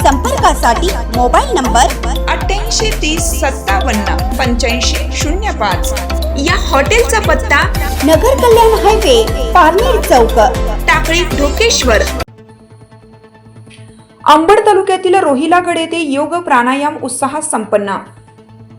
संपर्कासाठी mobile number अठ्ठ्याऐंशी तीस सत्तावन्न पंच्याऐंशी शून्य पाच. या हॉटेलचा पत्ता नगर कल्याण हायवे पारनेर चौक. टाकळी ढोकेश्वर. अंबड तालुक्यातील रोहिलागड येथे योग प्राणायाम उत्साहात संपन्न.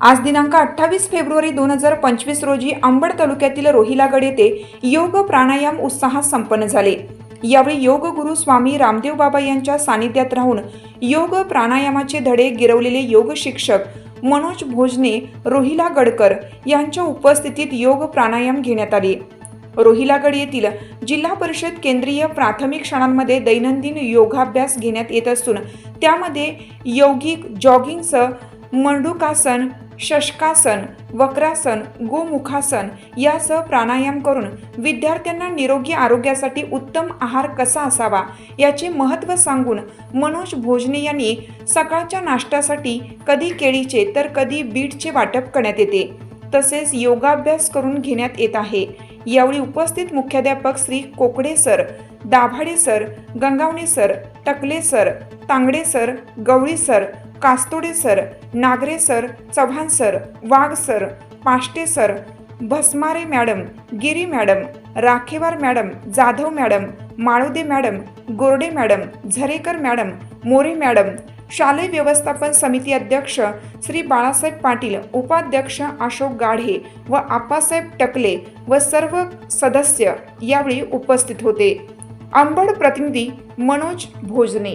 आज दिनांक अठ्ठावीस फेब्रुवारी दोन हजार पंचवीस रोजी अंबड तालुक्यातील रोहिलागड येथे योग प्राणायाम उत्साहात संपन्न झाले. यावेळी योग गुरु स्वामी रामदेव बाबा यांच्या सानिध्यात राहून योग प्राणायामाचे धडे गिरवलेले योग शिक्षक मनोज भोजने रोहिला गडकर यांच्या उपस्थितीत योग प्राणायाम घेण्यात आले. रोहिलागड येथील जिल्हा परिषद केंद्रीय प्राथमिक शाळांमध्ये दैनंदिन योगाभ्यास घेण्यात येत असून त्यामध्ये यौगिक जॉगिंगसह मंडुकासन शशकासन वक्रासन गोमुखासन यासह प्राणायाम करून विद्यार्थ्यांना निरोगी आरोग्यासाठी उत्तम आहार कसा असावा याचे महत्त्व सांगून मनोज भोजने यांनी सकाळच्या नाश्त्यासाठी कधी केळीचे तर कधी बीटचे वाटप करण्यात येते. तसेच योगाभ्यास करून घेण्यात येत आहे. यावेळी उपस्थित मुख्याध्यापक Shri Kokade sir Dabhade sir Gangawane sir Takale sir Tangade sir Gawali sir Kastode sir Nagare sir Chavan sir Wagh sir Pashte sir Bhasmare madam Giri madam Rakhewar madam Jadhav madam Malude madam Gorade madam Zarekar madam More madam शालेय व्यवस्थापन समिती अध्यक्ष श्री बाळासाहेब पाटील उपाध्यक्ष अशोक गाढे व आप्पासाहेब टकले व सर्व सदस्य यावेळी उपस्थित होते. अंबड प्रतिनिधी मनोज भोजने.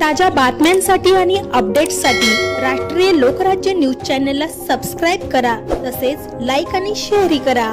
ताज्या बातम्यांसाठी आणि अपडेट्ससाठी राष्ट्रीय लोकराज्य न्यूज चॅनलला सबस्क्राईब करा तसेच लाईक आणि शेअरही करा.